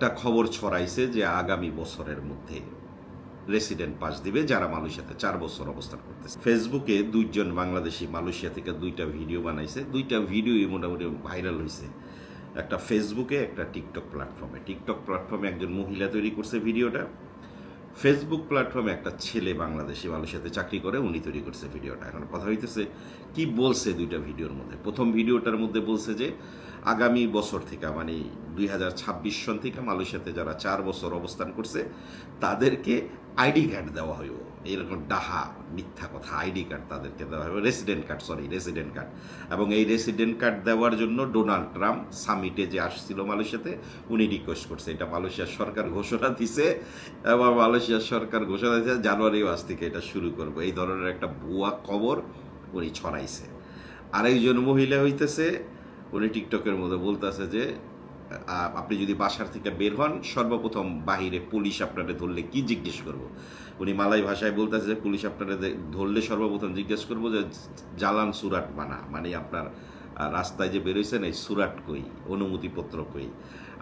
একটা খবর ছড়াইছে যে আগামী বছরের মধ্যে রেসিডেন্ট পাস দিবে, যারা মালয়েশিয়াতে চার বছর অবস্থান করতেছে। ফেসবুকে দুইজন বাংলাদেশি মালয়েশিয়া থেকে দুইটা ভিডিও বানাইছে। দুইটা ভিডিওই মোটামুটি ভাইরাল হয়েছে একটা ফেসবুকে, একটা টিকটক প্ল্যাটফর্মে। টিকটক প্ল্যাটফর্মে একজন মহিলা তৈরি করছে ভিডিওটা। ফেসবুক প্ল্যাটফর্মে একটা ছেলে বাংলাদেশি মানুষের সাথে চাকরি করে, উনি তৈরি করছে ভিডিওটা। এখন কথা হইতেছে, কি বলছে দুইটা ভিডিওর মধ্যে? প্রথম ভিডিওটার মধ্যে বলছে যে, আগামী বছর থেকে মানে দুই হাজার ছাব্বিশ সন থেকে মালয়েশিয়াতে যারা চার বছর অবস্থান করছে, তাদেরকে আইডি কার্ড দেওয়া হইব। এরকম ডাহা, মিথ্যা কথা, আইডি কার্ড তাদেরকে দেওয়া হবে resident card sorry resident card এবং এই রেসিডেন্ট কার্ড দেওয়ার জন্য ডোনাল্ড ট্রাম্প সামিটে যে আসছিল মালয়েশিয়াতে, উনি রিকোয়েস্ট করছে। এটা মালয়েশিয়ার সরকার ঘোষণা দিছে এবং মালয়েশিয়ার সরকার ঘোষণা দিয়েছে জানুয়ারি মাস থেকে এটা শুরু করব। এই ধরনের একটা ভুয়া খবর উনি ছড়াইছে। আরেকজন মহিলা হইতেছে, উনি টিকটকের মধ্যে বলতেছে যে আপনি যদি বাসার থেকে বের হন, সর্বপ্রথম বাহিরে পুলিশ আপনারে ধরলে কি জিজ্ঞেস করব? উনি মালাই ভাষায় বলতেছে যে পুলিশ আপনারে ধরলে সর্বপ্রথম জিজ্ঞেস করব যে, জালান সুরাট বানা মানে আপনার রাস্তায় যে বেরোইছেন, এই সুরাট কই? অনুমতিপত্র কই?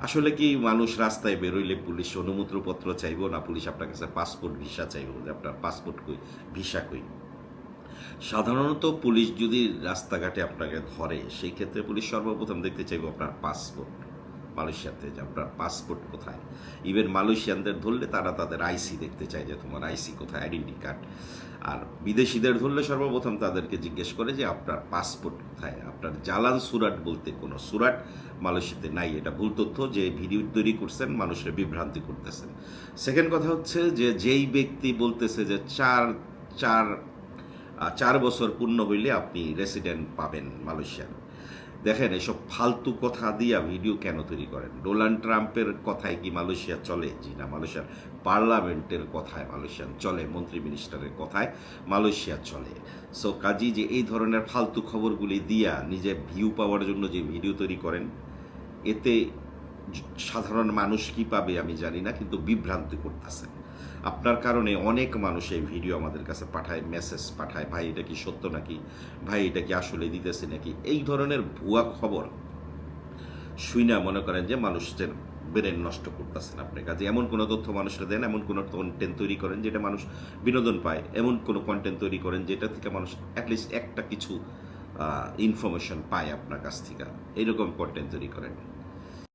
আসলে কি মানুষ রাস্তায় বেরোইলে পুলিশ অনুমতিপত্র চাইব না? পুলিশ আপনার কাছে পাসপোর্ট, ভিসা চাইব যে আপনার পাসপোর্ট কই, ভিসা কই? সাধারণত পুলিশ যদি রাস্তাঘাটে আপনাকে ধরে, সেই ক্ষেত্রে পুলিশ সর্বপ্রথম দেখতে চাইবে আপনার পাসপোর্ট। মালয়েশিয়াতে যে আপনার পাসপোর্ট কোথায়? ইভেন মালয়েশিয়ানদের ধরলে তারা তাদের আইসি দেখতে চায় যে তোমার আইসি কোথায় আইডেন্টি কার্ড আর বিদেশিদের ধরলে সর্বপ্রথম তাদেরকে জিজ্ঞেস করে যে আপনার পাসপোর্ট কোথায়? আপনার জালান সুরাট বলতে কোনো সুরাট মালয়েশিয়াতে নাই। এটা ভুল তথ্য যে ভিডিও তৈরি করছেন, মানুষের বিভ্রান্তি করতেছেন। সেকেন্ড কথা হচ্ছে যে যেই ব্যক্তি বলতেছে যে চার চার চার বছর পূর্ণ হইলে আপনি রেসিডেন্ট পাবেন মালয়েশিয়ার দেখেন, এসব ফালতু কথা দিয়া ভিডিও কেন তৈরি করেন? ডোনাল্ড ট্রাম্পের কথায় কি মালয়েশিয়া চলে? জি না, মালয়েশিয়ার পার্লামেন্টের কথায় মালয়েশিয়ান চলে, মন্ত্রী মিনিস্টারের কথায় মালয়েশিয়া চলে। সো কাজী, যে এই ধরনের ফালতু খবরগুলি দিয়া নিজে ভিউ পাওয়ার জন্য যে ভিডিও তৈরি করেন, এতে সাধারণ মানুষ কি পাবে আমি জানি না, কিন্তু বিভ্রান্তি করতেছেন। আপনার কারণে অনেক মানুষ এই ভিডিও আমাদের কাছে পাঠায় মেসেজ পাঠায়, ভাই, এটা কি সত্য নাকি? ভাই, এটা কি আসলে দিতেছে নাকি? এই ধরনের ভুয়া খবর শুইনা মনে করেন যে মানুষদের ব্রেন নষ্ট করতেছেন আপনি। কাজে এমন কোনো তথ্য মানুষরা দেন, এমন কোনো কন্টেন্ট তৈরি করেন যেটা মানুষ বিনোদন পায়, এমন কোনো কন্টেন্ট তৈরি করেন যেটা থেকে মানুষ অ্যাটলিস্ট একটা কিছু ইনফরমেশন পায় আপনার কাছ থেকে। এইরকম কন্টেন্ট তৈরি করেন।